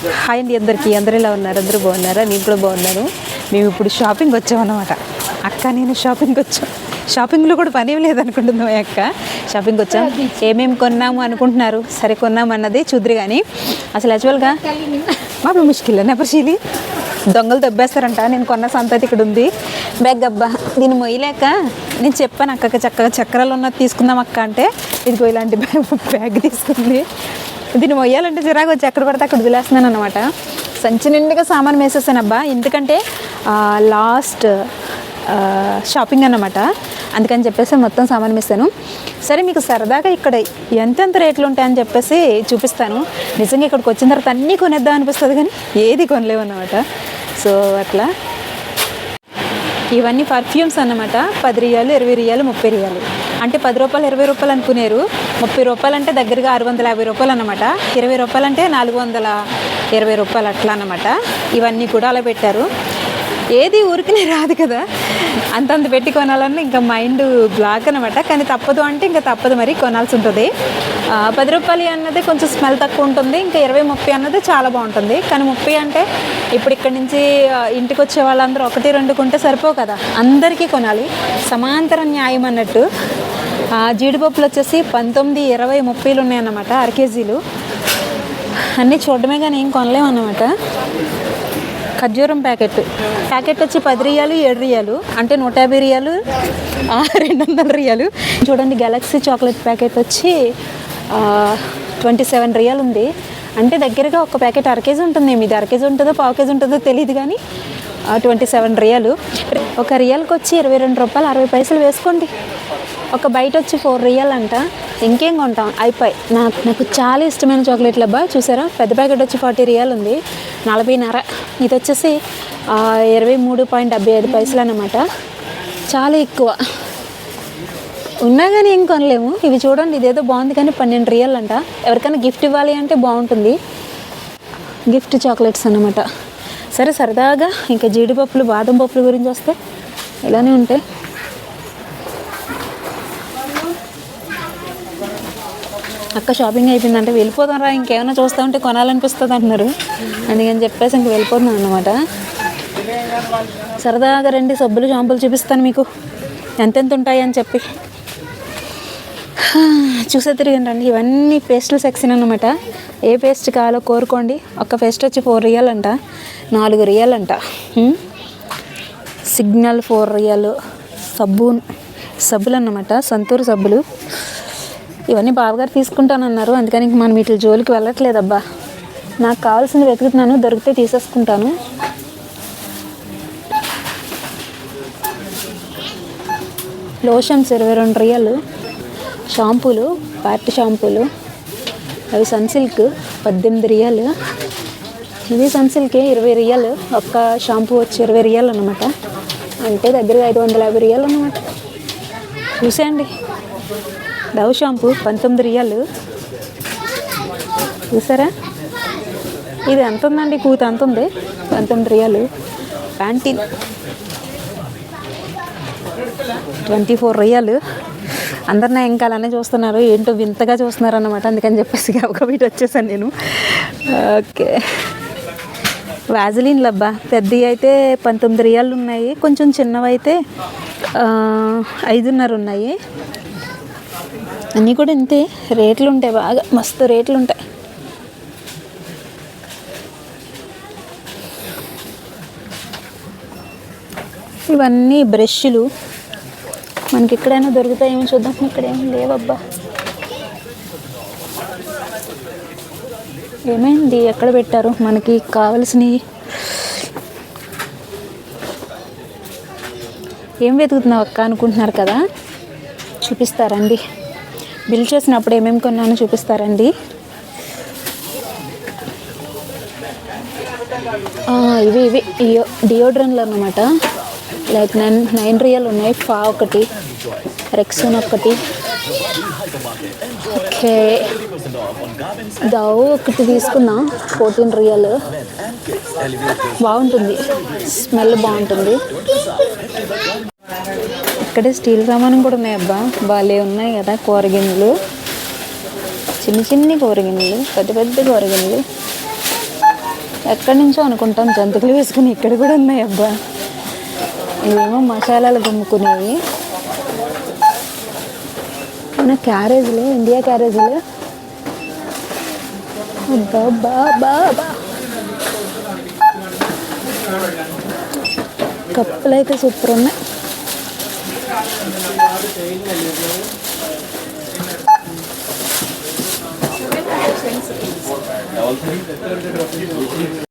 Hi అండి అందరికీ. అందరు ఎలా ఉన్నారు? అందరూ బాగున్నారా? నేను కూడా బాగున్నాను మేము ఇప్పుడు షాపింగ్ వచ్చామన్నమాట. అక్క నేను షాపింగ్ వచ్చాం షాపింగ్లో కూడా పని ఏం లేదనుకుంటుంది మా అక్క. షాపింగ్ వచ్చాం? ఏమేమి కొన్నాము అనుకుంటున్నారు? సరే కొన్నాము అన్నది చూద్దరు కానీ అసలు యాక్చువల్గా మా ముష్కిల్ నెపర్శీలి దొంగలు దెబ్బేస్తారంట. నేను కొన్న సంతతి ఇక్కడ ఉంది. బ్యాగ్ అబ్బా దీన్ని మొయ్యలేక నేను చెప్పాను అక్కకి చక్కగా చక్రాలు ఉన్నది తీసుకుందాం అక్క అంటే. ఇదిగో ఇలాంటి బ్యాగ్ బ్యాగ్ తీసుకుంది. దీన్ని మొయ్యాలంటే చిరాకు వచ్చి ఎక్కడ పడితే అక్కడ వదిలేస్తున్నాను అనమాట సంచి నిండుగా సామాన్ వేసేసాను అబ్బా ఎందుకంటే లాస్ట్ షాపింగ్ అన్నమాట. అందుకని చెప్పేసి మొత్తం సామాన్ వేసాను. సరే మీకు సరదాగా ఇక్కడ ఎంతెంత రేట్లు ఉంటాయని చెప్పేసి చూపిస్తాను. నిజంగా ఇక్కడికి వచ్చిన తర్వాత అన్నీ కొనేద్దాం అనిపిస్తుంది కానీ ఏది కొనలేవు అన్నమాట. సో అట్లా. ఇవన్నీ పర్ఫ్యూమ్స్ అన్నమాట. పది రియాలు ఇరవై రియాలు ముప్పై రియాలు. అంటే పది రూపాయలు ఇరవై రూపాయలు అనుకునేరు. ముప్పై రూపాయలు అంటే దగ్గరగా ఆరు వందల యాభై రూపాయలు అనమాట ఇరవై రూపాయలు అంటే నాలుగు వందల ఇరవై రూపాయలు అట్లా అన్నమాట. ఇవన్నీ కూడా అలా పెట్టారు. ఏది ఊరికనే రాదు కదా. అంతంత పెట్టి కొనాలన్నా ఇంకా మైండ్ బ్లాక్ అనమాట కానీ తప్పదు అంటే ఇంకా తప్పదు మరి కొనాల్సి ఉంటుంది. పది రూపాయలు అన్నది కొంచెం స్మెల్ తక్కువ ఉంటుంది. ఇంకా ఇరవై ముప్పై అన్నది చాలా బాగుంటుంది. కానీ ముప్పై అంటే ఇప్పుడు ఇక్కడ నుంచి ఇంటికి వచ్చే వాళ్ళందరూ ఒకటి రెండు కొంటే సరిపోవు కదా. అందరికీ కొనాలి. సమాంతర న్యాయం అన్నట్టు. జీడిపప్పులు వచ్చేసి పంతొమ్మిది ఇరవై ముప్పైలు ఉన్నాయన్నమాట అర కేజీలు. అన్నీ చూడడమే కానీ ఏం కొనలేము అన్నమాట ఖర్జూరం ప్యాకెట్. ప్యాకెట్ వచ్చి పది రియాలు ఏడు రియాలు. అంటే నూట యాభై రియాలు రెండు వందల రియాలు. చూడండి గెలాక్సీ చాక్లెట్ ప్యాకెట్ వచ్చి ట్వంటీ సెవెన్ రియాలు ఉంది. అంటే దగ్గరగా ఒక ప్యాకెట్ అర కేజీ ఉంటుంది. మీది అర కేజీ ఉంటుందో పావు కేజీ ఉంటుందో తెలియదు కానీ ట్వంటీ సెవెన్ రియాలు. ఒక రియల్కి వచ్చి ఇరవై రెండు రూపాయలు అరవై పైసలు వేసుకోండి. ఒక బయట వచ్చి ఫోర్ రియల్ అంట. ఇంకేం కొంటాం? అయిపోయి నాకు నాకు చాలా ఇష్టమైన చాక్లెట్లు అబ్బా చూసారా? పెద్ద ప్యాకెట్ వచ్చి ఫార్టీ రియల్ ఉంది. నలభైన్నర. ఇది వచ్చేసి ఇరవై మూడు పాయింట్ డెబ్బై ఐదు పైసలు అనమాట చాలా ఎక్కువ. ఉన్నా కానీ ఏం కొనలేము. ఇవి చూడండి ఇదేదో బాగుంది కానీ పన్నెండు రియల్ అంట. ఎవరికైనా గిఫ్ట్ ఇవ్వాలి అంటే బాగుంటుంది. గిఫ్ట్ చాక్లెట్స్ అనమాట సరే సరదాగా ఇంకా జీడిపప్పులు బాదం పప్పుల గురించి వస్తే ఇలానే ఉంటాయి అక్క షాపింగ్ అయిపోయిందంటే వెళ్ళిపోతాం రా ఇంకేమైనా చూస్తూ ఉంటే కొనాలనిపిస్తుంది అంటున్నారు. అందుకని చెప్పేసి ఇంక వెళ్ళిపోతున్నాను అనమాట సరదాగా రండి సబ్బులు షాంపులు చూపిస్తాను మీకు. ఎంతెంత ఉంటాయి అని చెప్పి. చూసే తిరిగి రండి ఇవన్నీ పేస్టుల సెక్షన్ అనమాట ఏ పేస్ట్ కావాలో కోరుకోండి. ఒక పేస్ట్ వచ్చి ఫోర్ రియల్ అంట. నాలుగు రియల్ అంట. సిగ్నల్ ఫోర్ రియల్ సబ్బు సబ్బులు అన్నమాట సంతూర్ సబ్బులు. ఇవన్నీ బావగారు తీసుకుంటానన్నారు. అందుకని ఇంక మనం వీటి జోలికి వెళ్ళట్లేదబ్బా. నాకు కావాల్సింది వెతుకుతున్నాను దొరికితే తీసేసుకుంటాను. లోషన్స్ ఇరవై రెండు రియలు షాంపూలు పార్టీ షాంపూలు అవి సన్సిల్క్ పద్దెనిమిది రియలు. ఇవి సన్సిల్కే ఇరవై రియలు ఒక్క షాంపూ వచ్చి ఇరవై రియాలు అనమాట అంటే దగ్గరగా ఐదు వందల యాభై రియాలు అనమాట చూసేయండి. డవ్ షాంపూ పంతొమ్మిది రియాలు. చూసారా? ఇది ఎంత ఉందండి? కూత ఎంత ఉంది? పంతొమ్మిది రియాలు. ప్యాంటీన్. ట్వంటీ ఫోర్ రియాలు. అందరు నా ఇంకా అలానే చూస్తున్నారు. ఏంటో వింతగా చూస్తున్నారు అనమాట అందుకని చెప్పేసి ఒక వీటి వచ్చేసాను నేను. ఓకే. వ్యాజిలిన్ లబ్బా. పెద్దవి అయితే పంతొమ్మిది రియాలు ఉన్నాయి. కొంచెం చిన్నవి అయితే ఐదున్నర ఉన్నాయి. అన్నీ కూడా ఇంతే. రేట్లు ఉంటాయి బాగా. మస్తు రేట్లు ఉంటాయి ఇవన్నీ బ్రష్లు. మనకి ఎక్కడైనా దొరుకుతాయేమో చూద్దాం. ఇక్కడ ఏమి లేవబ్బా. ఏమైంది? ఎక్కడ పెట్టారు? మనకి కావలసినవి ఏం వెతుకుతున్నావు అక్క? అనుకుంటున్నారు కదా. చూపిస్తారండి. బిల్ చేసినప్పుడు ఏమేమి కొన్నానో చూపిస్తారండి? ఇవి ఇవి డియో డియోడ్రన్లు అనమాట లైక్ నైన్ నైన్ రియల్ ఉన్నాయి. ఫా ఒకటి రెక్సోన్ ఒకటి ఓకే. దవ్ ఒకటి తీసుకున్నా ఫోర్టీన్ రియల్. బాగుంటుంది. స్మెల్ బాగుంటుంది. ఇక్కడే స్టీల్ సామానం కూడా ఉన్నాయి అబ్బా. బాలే ఉన్నాయి కదా కూరగిన్నెలు చిన్న చిన్ని కూరగిన్నెలు పెద్ద పెద్ద కూరగిన్నెలు ఎక్కడి నుంచో అనుకుంటాం జంతికలు వేసుకుని ఇక్కడ కూడా ఉన్నాయి అబ్బా. ఇవేమో మసాలాలు గుమ్ముకునేవి మన క్యారేజ్లు ఇండియా క్యారేజ్లు. అబ్బా బా బా బా. కప్పులు అయితే సూపర్ ఉన్నాయి. Seven hundred cents. Double three.